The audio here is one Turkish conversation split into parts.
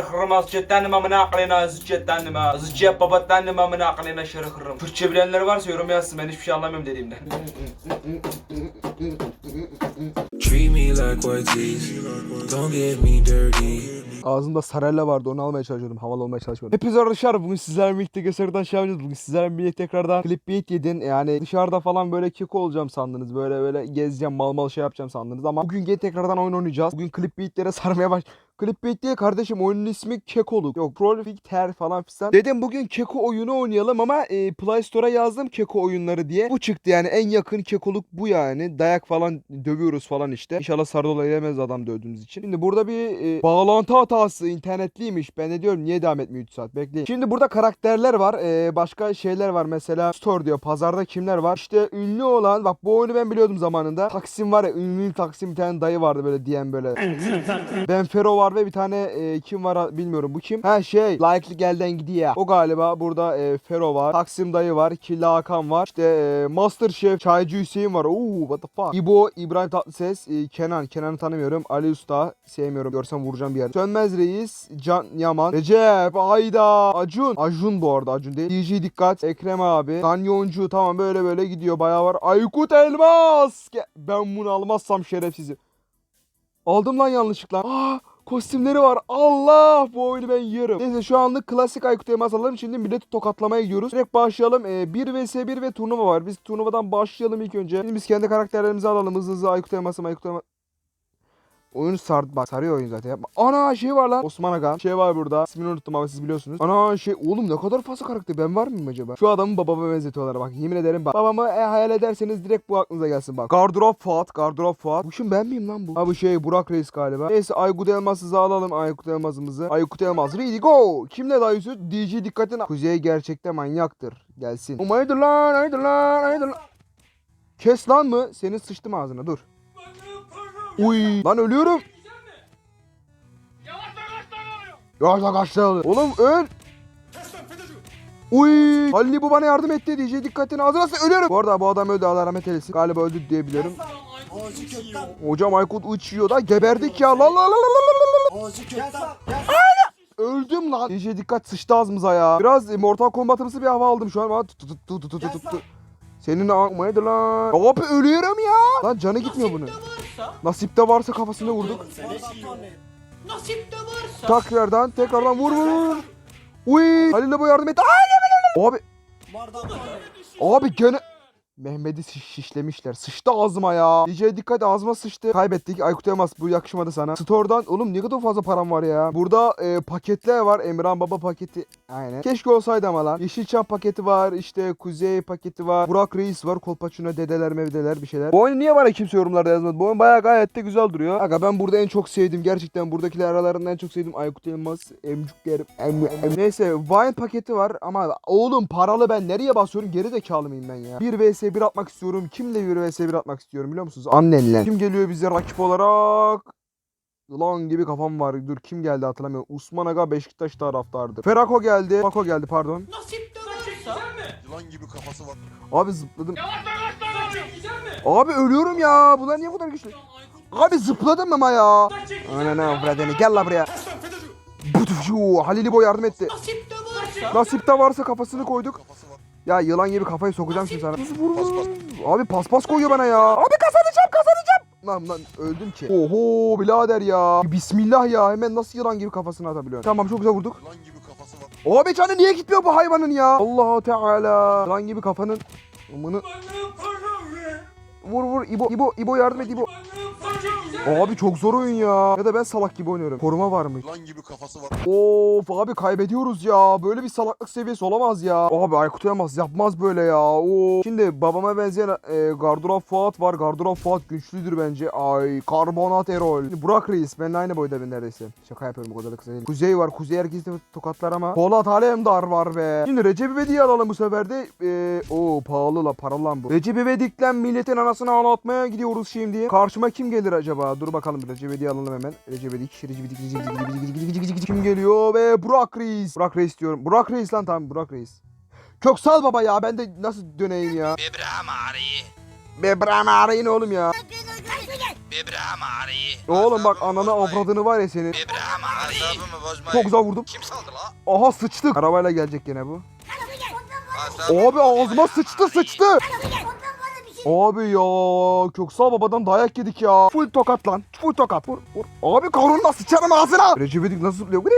şerhırım az cettendim amına aklına az cettendim az cep babattendim amına aklına şerhırım. Türkçe bilenler varsa yorum yazsın ben hiçbir şey anlamıyorum dediğimde. Treat me like white teeth. Don't get me dirty. Ağzımda sarella vardı onu almaya çalışıyordum. Havalı olmaya çalışmıyordum. Hepinize arkadaşlar bugün sizlerle birlikte gösteriden şey yapacağız. Bugün sizlerle birlikte tekrardan clickbait yedin. Yani dışarıda falan böyle keko olacağım sandınız. Böyle böyle gezeceğim mal mal şey yapacağım sandınız. Ama bugün gene tekrardan oyun oynayacağız. Bugün clickbaitlere sarmaya baş... Clickbait değil kardeşim oyunun ismi Kekoluk. Yok Prolific Ter falan fistan. Dedim bugün Keko oyunu oynayalım ama e, Play Store'a yazdım Keko oyunları diye. Bu çıktı yani en yakın Kekoluk bu yani. Dayak falan dövüyoruz falan işte. İnşallah Sardola yemez adam dövdüğümüz için. Şimdi burada bir e, bağlantı hatası internetliymiş. Ben de diyorum niye devam etmiyor 3 saat bekleyin. Şimdi burada karakterler var. E, başka şeyler var mesela store diyor. Pazarda kimler var? İşte ünlü olan bak bu oyunu ben biliyordum zamanında. Taksim var ya ünlü Taksim bir tane dayı vardı böyle diyen böyle. Ben Fero var ve bir tane e, kim var bilmiyorum bu kim? Ha şey Like'lı gelden gidiyor. O galiba burada e, Fero var. Taksim dayı var. Killa Hakan var. İşte e, Master Chef Çaycı Hüseyin var. Oo what the fuck. İbo İbrahim Tatlıses e, Kenan Kenan'ı tanımıyorum. Ali Usta sevmiyorum. Görsem vuracağım bir yer. Sönmez Reis Can Yaman Recep Ayda Acun Acun bu arada Acun değil. DJ Dikkat Ekrem abi Kanyoncu tamam böyle böyle gidiyor bayağı var. Aykut Elmas Ben bunu almazsam şerefsizim. Aldım lan yanlışlıkla. Aa, kostümleri var. Allah bu oyunu ben yerim. Neyse şu anlık klasik Aykut Elmas alalım. Şimdi milleti tokatlamaya gidiyoruz. Direkt başlayalım. Ee, 1 vs 1 ve turnuva var. Biz turnuvadan başlayalım ilk önce. Şimdi biz kendi karakterlerimizi alalım. Hızlı hızlı Aykut Elmas'ım Aykut Elmas. Oyunu sardı bak sarıyor oyun zaten. Ana şey var lan. Osman Aga. Şey var burada. İsmini unuttum ama siz biliyorsunuz. Ana şey oğlum ne kadar fazla karakter. Ben var mıyım acaba? Şu adamı babama benzetiyorlar bak. Yemin ederim bak. Babamı e, hayal ederseniz direkt bu aklınıza gelsin bak. Gardırop Fuat. Gardırop Fuat. Bu şimdi ben miyim lan bu? Ha bu şey Burak Reis galiba. Neyse Aykut Elmas'ı alalım. Aykut Elmas'ımızı. Aykut Elmas. Ready go. Kimle dayısı? DJ dikkatine. Kuzey gerçekte manyaktır. Gelsin. O hayırdır lan hayırdır lan hayırdır lan. Kes lan mı? Senin sıçtım ağzına dur. Uy. Lan ölüyorum. Yavaşla kaçta oluyor. Oğlum öl. Uy. Halil bu bana yardım etti diyece dikkatini ağzına sı- ölüyorum. Bu arada bu adam öldü Allah rahmet eylesin. Galiba öldü diye biliyorum. Hocam Aykut uçuyor da geberdik ya. La la la la la la la. Öldüm lan. DJ dikkat sıçtı ağzımıza ya. Biraz Mortal Kombat'ımsı bir hava aldım şu an. Tut tut tut. Senin akmaydı lan. Abi ölüyorum ya. Lan canı gitmiyor bunun. Nasipte varsa kafasına vurduk. Nasipte varsa. Tekrardan tekrardan vur vur vur. Uy. Halil'e bu yardım et. Abi. Abi gene. Mehmet'i şiş- şişlemişler. Sıçtı ağzıma ya. DJ dikkat ağzıma sıçtı. Kaybettik. Aykut Elmas bu yakışmadı sana. Store'dan oğlum ne kadar fazla param var ya. Burada e, paketler var. Emran Baba paketi. Aynen. Keşke olsaydı ama lan. Yeşilçam paketi var. İşte Kuzey paketi var. Burak Reis var. Kolpaçino dedeler mevdeler bir şeyler. Bu oyunu niye bana kimse yorumlarda yazmadı? Bu oyun bayağı gayet de güzel duruyor. Aga ben burada en çok sevdim. Gerçekten buradakiler aralarından en çok sevdim. Aykut Elmas. Emcüklerim. Em, em. Neyse Vine paketi var ama oğlum paralı ben nereye basıyorum? Geri zekalı mıyım ben ya? 1 vs 1 atmak istiyorum. Kimle 1 vs 1 atmak istiyorum biliyor musunuz? Annenle. Kim geliyor bize rakip olarak? Lan gibi kafam var. Dur kim geldi hatırlamıyorum. Usman Aga Beşiktaş taraftardı. Ferako geldi. Fako geldi pardon. Varsa. Yılan gibi kafası var. Abi zıpladım. Abi ölüyorum ya. Bunlar niye bu kadar güçlü? Abi zıpladım ama ya. Ananı avradını gel la buraya. Butufu. Halil İbo yardım etti. Nasipte varsa. Nasipte varsa kafasını koyduk. Kafası. Ya yılan gibi kafayı sokacağım şimdi sana. Vur Pas, pas. Abi paspas koyuyor bana ya. Abi kazanacağım kazanacağım. Lan lan öldüm ki. Oho birader ya. Bismillah ya hemen nasıl yılan gibi kafasını atabiliyorsun. Tamam çok güzel vurduk. Yılan gibi kafası var. Abi canı niye gitmiyor bu hayvanın ya? Allah Teala. Yılan gibi kafanın. Amını. Vur vur İbo İbo İbo yardım et İbo. Abi çok zor oyun ya. Ya da ben salak gibi oynuyorum. Koruma var mı? Yılan gibi kafası var. Of abi kaybediyoruz ya. Böyle bir salaklık seviyesi olamaz ya. Abi Aykut Elmas yapmaz böyle ya. Oo. Şimdi babama benzeyen e, Gardırop Fuat var. Gardırop Fuat güçlüdür bence. Ay karbonat Erol. Şimdi Burak Reis. Benimle aynı boyda ben neredeyse. Şaka yapıyorum o kadar da kısa değil. Kuzey var. Kuzey herkesi de tokatlar ama. Polat Alemdar var be. Şimdi Recep İvedik'i alalım bu sefer de. E, oo pahalı la paralı lan bu. Recep İvedik'le milletin anasını ağlatmaya gidiyoruz şimdi. Karşıma kim gelir acaba? Dur bakalım Recep İvedik'i alalım hemen. Recep İvedik. Recep. Recep İvedik. Recep İvedik. Kim geliyor be? Burak Reis. Burak Reis diyorum. Burak Reis lan tamam Burak Reis. Köksal baba ya ben de nasıl döneyim ya? Bebrahim arayı. Bebrahim arayın oğlum ya. İbrahim Ali. Oğlum bak ananı avradını var ya senin. Ali. Asabımı bozmayın. Çok güzel vurdum. Kim saldı la? Aha sıçtık. Arabayla gelecek gene bu. Abi ağzıma sıçtı sıçtı. Abi ya Köksal babadan dayak yedik ya. Full tokat lan. Full tokat. Vur, vur. Abi kavrunla sıçarım ağzına. Recep İvedik nasıl zıplıyor? Gri,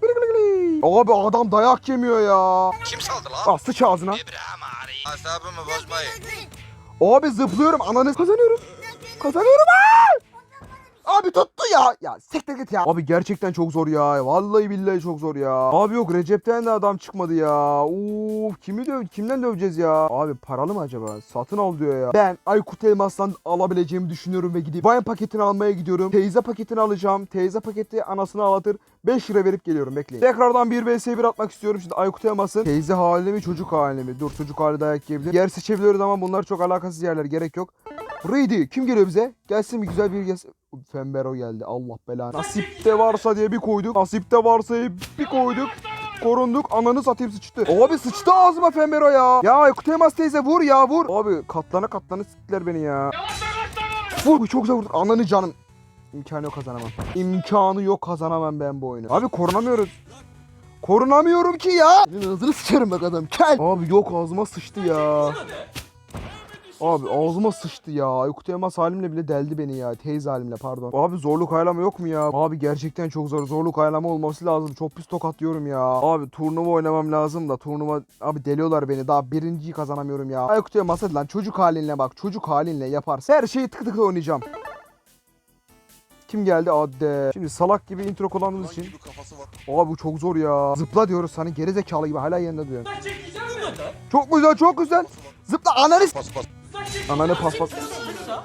gri, gri, gri. Abi adam dayak yemiyor ya. Kim saldı la? Ah sıç ağzına. Asabımı bozmayın. Abi zıplıyorum ananı. Kazanıyorum. Kazanıyorum. Aa! Ya. Ya siktir git ya. Abi gerçekten çok zor ya. Vallahi billahi çok zor ya. Abi yok Recep'ten de adam çıkmadı ya. Uf kimi döv kimden döveceğiz ya? Abi paralı mı acaba? Satın al diyor ya. Ben Aykut Elmas'tan alabileceğimi düşünüyorum ve gidip Vine paketini almaya gidiyorum. Teyze paketini alacağım. Teyze paketi anasını ağlatır. 5 lira verip geliyorum bekleyin. Tekrardan 1 vs 1 atmak istiyorum. Şimdi Aykut Elmas'ın teyze hali mi çocuk hali mi? Dur çocuk hali dayak yiyebilir. Yer seçebiliyoruz ama bunlar çok alakasız yerler. Gerek yok. Ready. Kim geliyor bize? Gelsin bir güzel bir gelsin. Fembero geldi. Allah belanı. Nasipte varsa diye bir koyduk. Nasipte varsa diye bir koyduk. Korunduk. Ananı satayım sıçtı. Abi sıçtı ağzıma Fembero ya. Ya Aykut Elmas teyze vur ya vur. Abi katlana katlana siktiler beni ya. Vur çok güzel vurduk. Ananı canım. İmkanı yok kazanamam. İmkanı yok kazanamam ben bu oyunu. Abi korunamıyoruz. Korunamıyorum ki ya. Senin ağzını sıçarım bak adam. Kel. Abi yok ağzıma sıçtı ya. Abi ağzıma sıçtı ya. Aykut Elmas halimle bile deldi beni ya. Teyze halimle pardon. Abi zorluk aylama yok mu ya? Abi gerçekten çok zor. Zorluk aylama olması lazım. Çok pis tokatlıyorum ya. Abi turnuva oynamam lazım da turnuva... Abi deliyorlar beni. Daha birinciyi kazanamıyorum ya. Aykut Elmas hadi lan çocuk halinle bak. Çocuk halinle yaparsın. Her şeyi tık tık oynayacağım. Kim geldi? Adde. Şimdi salak gibi intro kullandığımız için. Abi bu çok zor ya. Zıpla diyoruz hani geri zekalı gibi hala yerinde duruyor. Çok güzel çok güzel. Zıpla ananı s- Pas pas. Ananı pas pas. Sıçsa?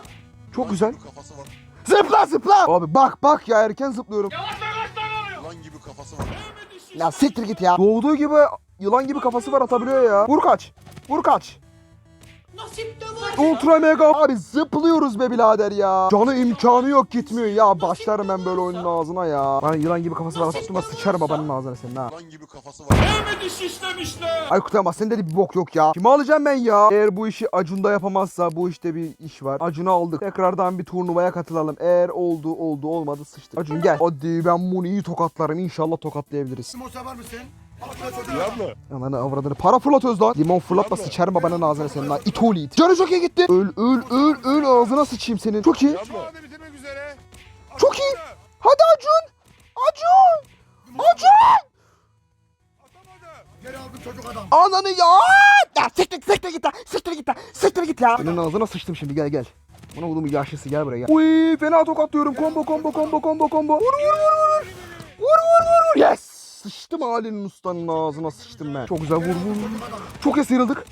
Çok güzel. Gibi kafası var. Zıpla zıpla. Abi bak bak ya erken zıplıyorum. Yılan gibi kafası var. Ya siktir git ya. Doğduğu gibi yılan gibi kafası var atabiliyor ya. Vur kaç. Vur kaç. Ultra mega. Abi zıplıyoruz be birader ya. Canı imkanı yok gitmiyor ya. Başlarım ben böyle oyunun ağzına ya. Bana yılan gibi kafası var tutma sıçarım babanın ağzına senin ha. Yılan gibi kafası var. Aykut ama sende de bir bok yok ya. Kimi alacağım ben ya? Eğer bu işi Acun'da yapamazsa bu işte bir iş var. Acun'u aldık. Tekrardan bir turnuvaya katılalım. Eğer oldu oldu olmadı sıçtık. Acun gel. Hadi ben bunu iyi tokatlarım. İnşallah tokatlayabiliriz. Ananı avradını. Para fırlatıyoruz lan. Limon fırlatma sıçarım babanın ağzına senin lan. İtoli it. Canı çok iyi gitti. Öl öl öl öl ağzına sıçayım senin. Çok iyi. Çok iyi. Hadi Acun. Acun. Acun. Ananı ya! Ya siktir siktir git lan! Siktir git lan! Siktir git ya! Senin ağzına sıçtım şimdi gel gel. Buna vurdum yaşlısı gel buraya gel. Uy fena tokatlıyorum. Combo combo combo combo combo. Vur vur vur vur. Vur vur vur vur. Yes! Sıçtım Ali'nin ustanın ağzına sıçtım ben. Çok güzel vur. Çok iyi sıyrıldık.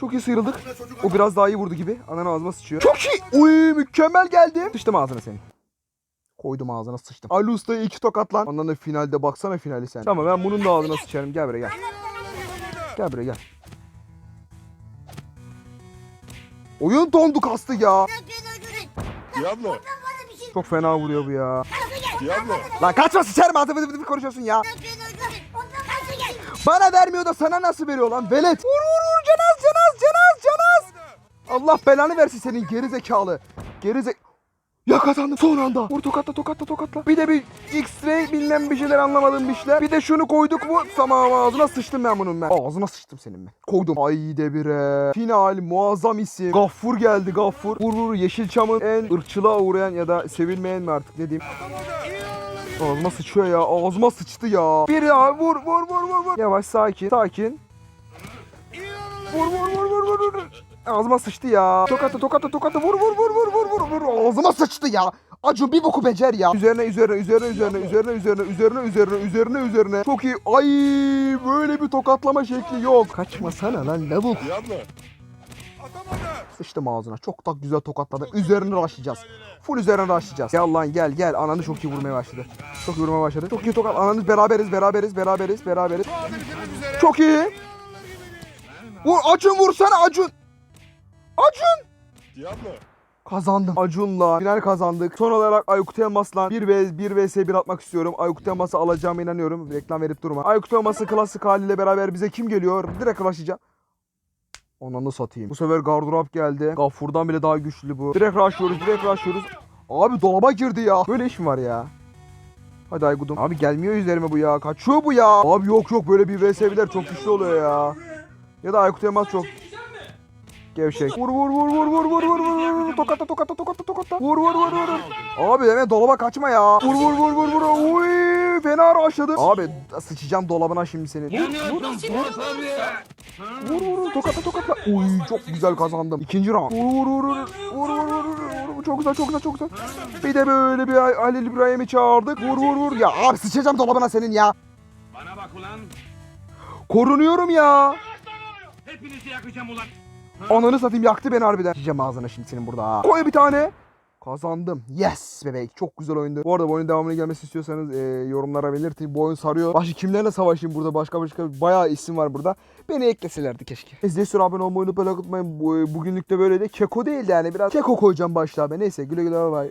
Çok iyi sıyrıldık. O biraz daha iyi vurdu gibi. Ananın ağzıma sıçıyor. Çok iyi. Uy mükemmel geldim. Sıçtım ağzına senin. Koydum ağzına sıçtım. Ali Usta'ya iki tokat lan. Ananı finalde baksana finali sen. Tamam ben bunun da ağzına sıçarım. Gel buraya gel. Gel buraya gel. Oyun dondu kastı ya. Diablo. Çok fena vuruyor bu ya. Diablo. Lan kaçma sıçarım ağzı vıdı vıdı konuşuyorsun ya. Bana vermiyor da sana nasıl veriyor lan velet. Vur vur vur canaz canaz canaz canaz. Allah belanı versin senin geri zekalı. Geri zek... Ya kazandım son anda. Vur tokatla tokatla tokatla. Bir de bir X-ray bilmem bir şeyler anlamadığım bir şeyler. Bir de şunu koyduk mu tamam ağzına sıçtım ben bunun ben. Ağzına sıçtım senin ben. Koydum. Ay de bire. Final muazzam isim. Gaffur geldi Gaffur. Vur vur Yeşilçam'ın en ırkçılığa uğrayan ya da sevilmeyen mi artık ne diyeyim. Ağzıma sıçıyor ya. Ağzıma sıçtı ya. Bir ya vur vur vur vur vur. Yavaş sakin. Sakin. Vur vur vur vur vur vur. Ağzıma sıçtı ya. Tokatla tokatla tokatla vur vur vur vur vur vur vur. Ağzıma sıçtı ya. Acun bir boku becer ya. Üzerine üzerine üzerine üzerine üzerine üzerine üzerine üzerine üzerine üzerine. Çok iyi. Ay böyle bir tokatlama şekli yok. Kaçmasana lan lavuk. Diablo. Sıçtım ağzına. Çok da güzel tokatladı. Üzerine raşlayacağız. Full üzerine raşlayacağız. Gel lan gel gel. Ananı çok iyi vurmaya başladı. Çok iyi vurmaya başladı. Çok iyi tokat. Ananı beraberiz beraberiz beraberiz beraberiz. Çok iyi. Vur Acun vursana Acun. Acun. Diablo. Kazandım. Acun'la final kazandık. Son olarak Aykut Elmas'la 1 v 1 vs 1 atmak istiyorum. Aykut Elmas'ı alacağıma inanıyorum. Reklam verip durma. Aykut Elmas'ın klasik haliyle beraber bize kim geliyor? Direkt başlayacağım. Ananı satayım. Bu sefer gardırop geldi. Gafur'dan bile daha güçlü bu. Direkt rushlıyoruz direkt rushlıyoruz. Abi dolaba girdi ya. Böyle iş mi var ya? Hadi Aygudum. Abi gelmiyor üzerime bu ya. Kaçıyor bu ya. Abi yok yok böyle bir VS'ler çok güçlü oluyor ya. Ya da Aykut Elmas çok gevşek. Vur vur vur vur vur vur vur vur vur tokatla tokatla tokatla tokatla. Vur vur vur vur. Abi hemen dolaba kaçma ya. Vur vur vur vur vur. Uy fena rushladım. Abi sıçacağım dolabına şimdi senin. Vur vur vur vur tokatla tokatla. Uy çok güzel kazandım. İkinci round. Vur vur vur vur vur vur vur vur vur. Çok güzel çok güzel çok güzel. Bir de böyle bir Halil İbrahim'i çağırdık. Vur vur vur. Ya abi sıçacağım dolabına senin ya. Bana bak ulan. Korunuyorum ya. Hepinizi yakacağım ulan. Ananı satayım yaktı beni harbiden. Yiyeceğim ağzına şimdi senin burada ha. Koy bir tane. Kazandım. Yes bebek. Çok güzel oyundu. Bu arada bu oyunun devamını gelmesi istiyorsanız e, yorumlara belirtin. Bu oyun sarıyor. Başka kimlerle savaşayım burada? Başka başka bayağı isim var burada. Beni ekleselerdi keşke. İzleyin sonra abone olmayı unutmayın. like atmayın. Bu, bugünlük de böyle de. Keko değildi yani. Biraz keko koyacağım başlığa. Neyse güle güle bay bay.